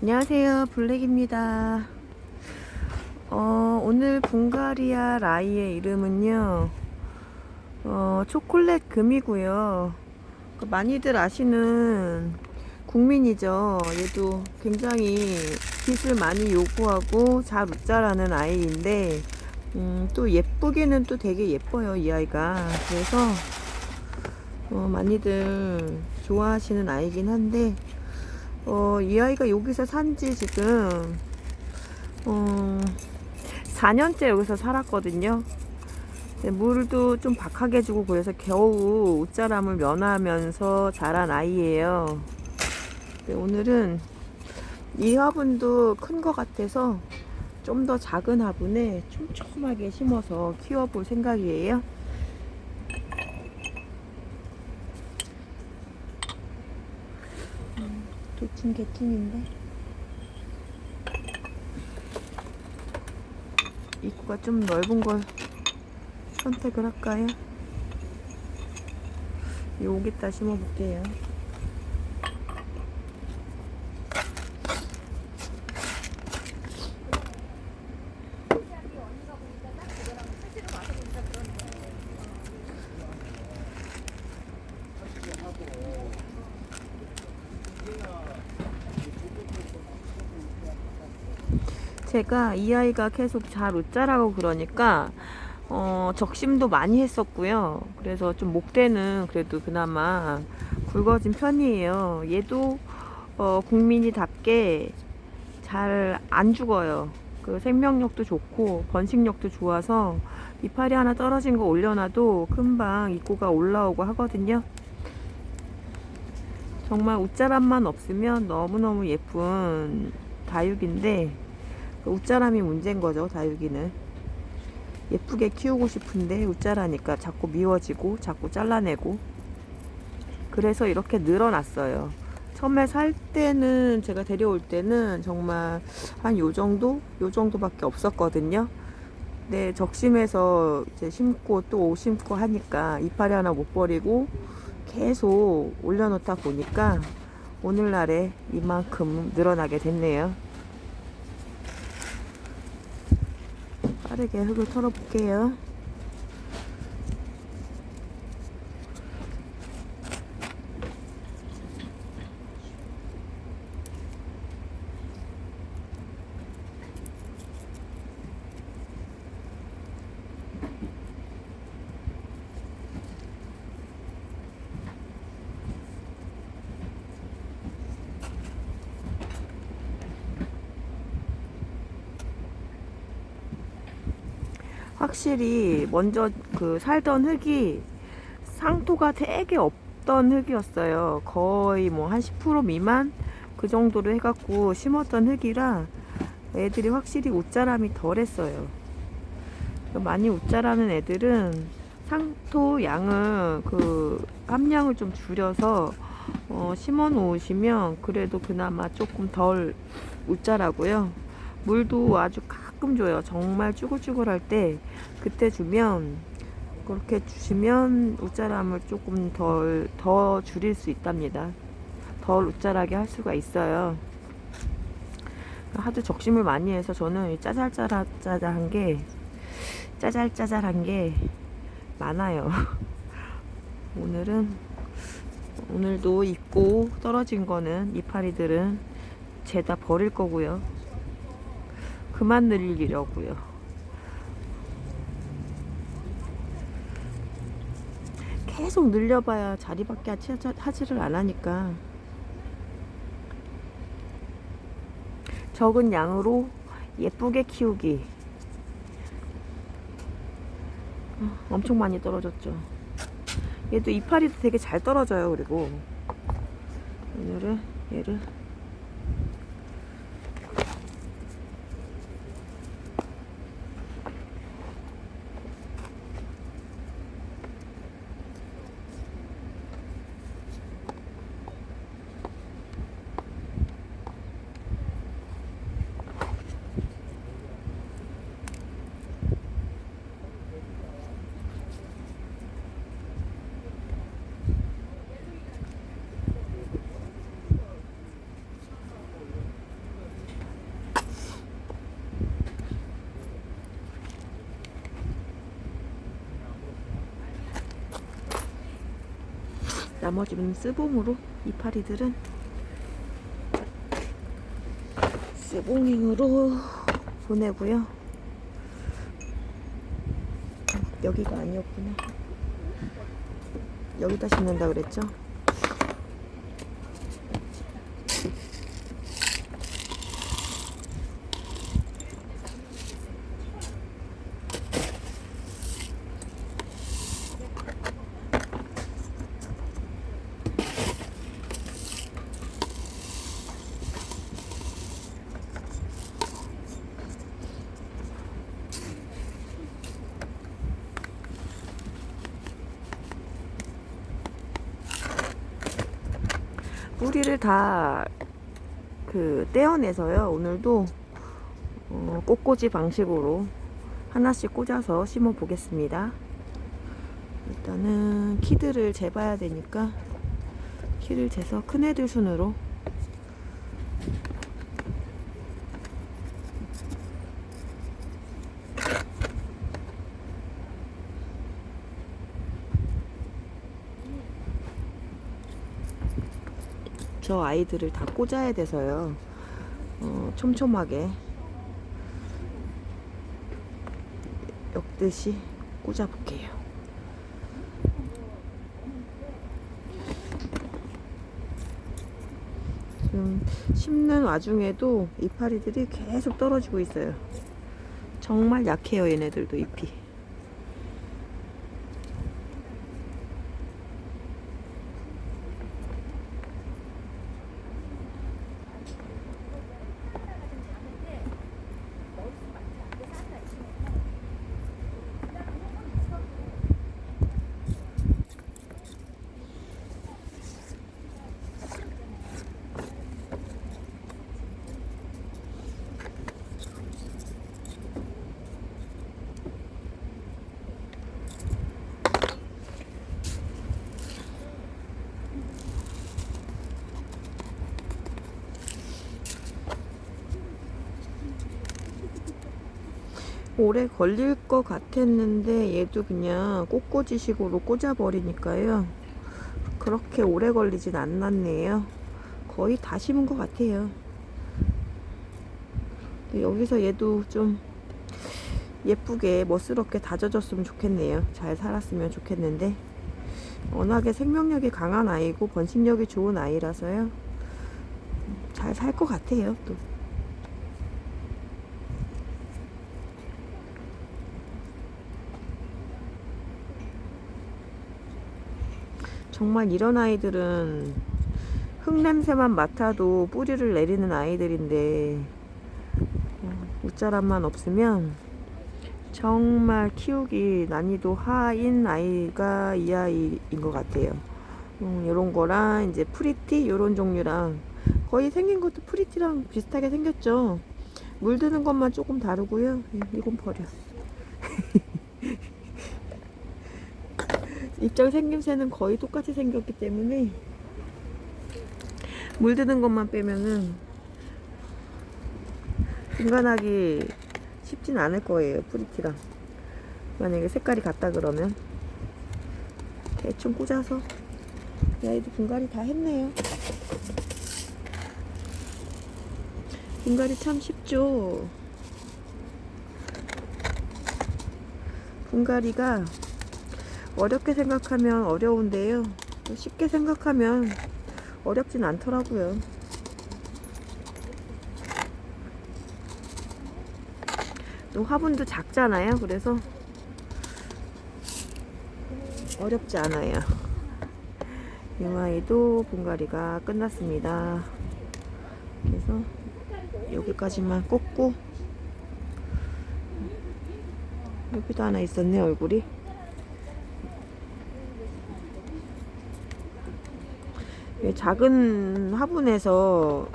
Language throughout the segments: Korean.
안녕하세요. 블랙입니다. 어, 오늘 붕가리아 라이의 이름은요 어, 초콜릿 금이고요. 그 많이들 아시는 국민이죠. 얘도 굉장히 빚을 많이 요구하고 잘 웃자라는 아이인데 음, 또 예쁘기는 또 되게 예뻐요 이 아이가. 그래서 어, 많이들 좋아하시는 아이긴 한데 어, 이 아이가 여기서 산지 지금 어, 4년째 여기서 살았거든요. 근데 물도 좀 박하게 주고 그래서 겨우 옷자람을 면하면서 자란 아이예요. 근데 오늘은 이 화분도 큰 것 같아서 좀 더 작은 화분에 촘촘하게 심어서 키워볼 생각이에요. 도친 개찐인데 입구가 좀 넓은 걸 선택을 할까요? 여기다 심어볼게요. 제가 이 아이가 계속 잘 웃자라고 그러니까 어, 적심도 많이 했었고요. 그래서 좀 목대는 그래도 그나마 굵어진 편이에요. 얘도 어, 국민이답게 잘 안 죽어요. 그 생명력도 좋고 번식력도 좋아서 이파리 하나 떨어진 거 올려놔도 금방 입구가 올라오고 하거든요. 정말 웃자람만 없으면 너무너무 예쁜 다육인데 그 웃자람이 문제인 거죠, 다육이는. 예쁘게 키우고 싶은데 웃자라니까 자꾸 미워지고 자꾸 잘라내고. 그래서 이렇게 늘어났어요. 처음에 살 때는 제가 데려올 때는 정말 한 요 정도? 요 정도밖에 없었거든요. 근데 적심해서 이제 심고 또 심고 하니까 이파리 하나 못 버리고 계속 올려놓다 보니까 오늘날에 이만큼 늘어나게 됐네요. 빠르게 흙을 털어볼게요. 확실히 먼저 그 살던 흙이 상토가 되게 없던 흙이었어요. 거의 뭐 한 10% 미만 그 정도로 해갖고 심었던 흙이라 애들이 확실히 옷자람이 덜했어요. 많이 옷자라는 애들은 상토 양을 그 함량을 좀 줄여서 어, 심어 놓으시면 그래도 그나마 조금 덜 웃자라고요. 물도 아주 가끔 줘요. 정말 쭈글쭈글할 때 그때 주면 그렇게 주시면 웃자람을 조금 덜 더 줄일 수 있답니다. 덜 웃자라게 할 수가 있어요. 하도 적심을 많이 해서 저는 이 짜잘짜잘한 게 짜잘짜잘한 게 많아요. 오늘은 오늘도 입고 떨어진 거는 이파리들은 죄다 버릴 거고요. 그만 늘리려고요. 계속 늘려봐야 자리밖에 하지- 하지를 안 하니까 적은 양으로 예쁘게 키우기. 어, 엄청 많이 떨어졌죠. 얘도 이파리도 되게 잘 떨어져요. 그리고 오늘은 얘를 나머지는 스봉으로 이파리들은 스봉잉으로 보내고요. 여기가 아니었구나. 여기다 심는다 그랬죠? 뿌리를 다 그 떼어내서요. 오늘도 어, 꽃꽂이 방식으로 하나씩 꽂아서 심어 보겠습니다. 일단은 키들을 재봐야 되니까 키를 재서 큰 애들 순으로 저 아이들을 다 꽂아야 돼서요. 어, 촘촘하게 엮듯이 꽂아볼게요. 지금 심는 와중에도 이파리들이 계속 떨어지고 있어요. 정말 약해요, 얘네들도 잎이. 오래 걸릴 것 같았는데 얘도 그냥 꽃꽂이식으로 꽂아버리니까요. 그렇게 오래 걸리진 않았네요. 거의 다 심은 것 같아요. 여기서 얘도 좀 예쁘게 멋스럽게 다져졌으면 좋겠네요. 잘 살았으면 좋겠는데 워낙에 생명력이 강한 아이고 번식력이 좋은 아이라서요. 잘 살 것 같아요. 또. 정말 이런 아이들은 흙냄새만 맡아도 뿌리를 내리는 아이들인데 어, 웃자람만 없으면 정말 키우기 난이도 하인 아이가 이 아이인 것 같아요. 음, 이런 거랑 이제 프리티 이런 종류랑 거의 생긴 것도 프리티랑 비슷하게 생겼죠. 물드는 것만 조금 다르고요. 예, 이건 버려. 입장 생김새는 거의 똑같이 생겼기 때문에 물드는 것만 빼면은 분간하기 쉽진 않을 거예요 프리티랑 만약에 색깔이 같다 그러면. 대충 꽂아서. 이 아이도 분갈이 다 했네요. 분갈이 참 쉽죠? 분갈이가 어렵게 생각하면 어려운데요. 또 쉽게 생각하면 어렵진 않더라고요. 또 화분도 작잖아요. 그래서 어렵지 않아요. 이 아이도 분갈이가 끝났습니다. 그래서 여기까지만 꽂고 여기도 하나 있었네 얼굴이. 이 작은 화분에서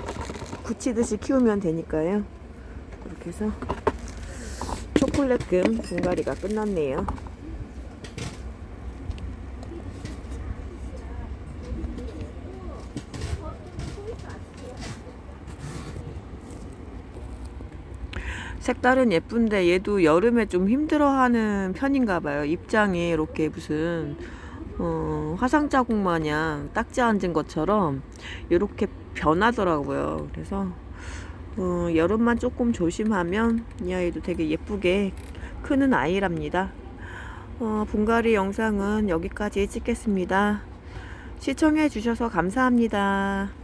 굳히듯이 키우면 되니까요. 이렇게 해서 초콜릿금 분갈이가 끝났네요. 색깔은 예쁜데 얘도 여름에 좀 힘들어하는 편인가 봐요. 입장이 이렇게 무슨 어, 화상 자국 마냥 딱지 앉은 것처럼 이렇게 변하더라고요. 그래서 어, 여름만 조금 조심하면 이 아이도 되게 예쁘게 크는 아이랍니다. 어, 분갈이 영상은 여기까지 찍겠습니다. 시청해 주셔서 감사합니다.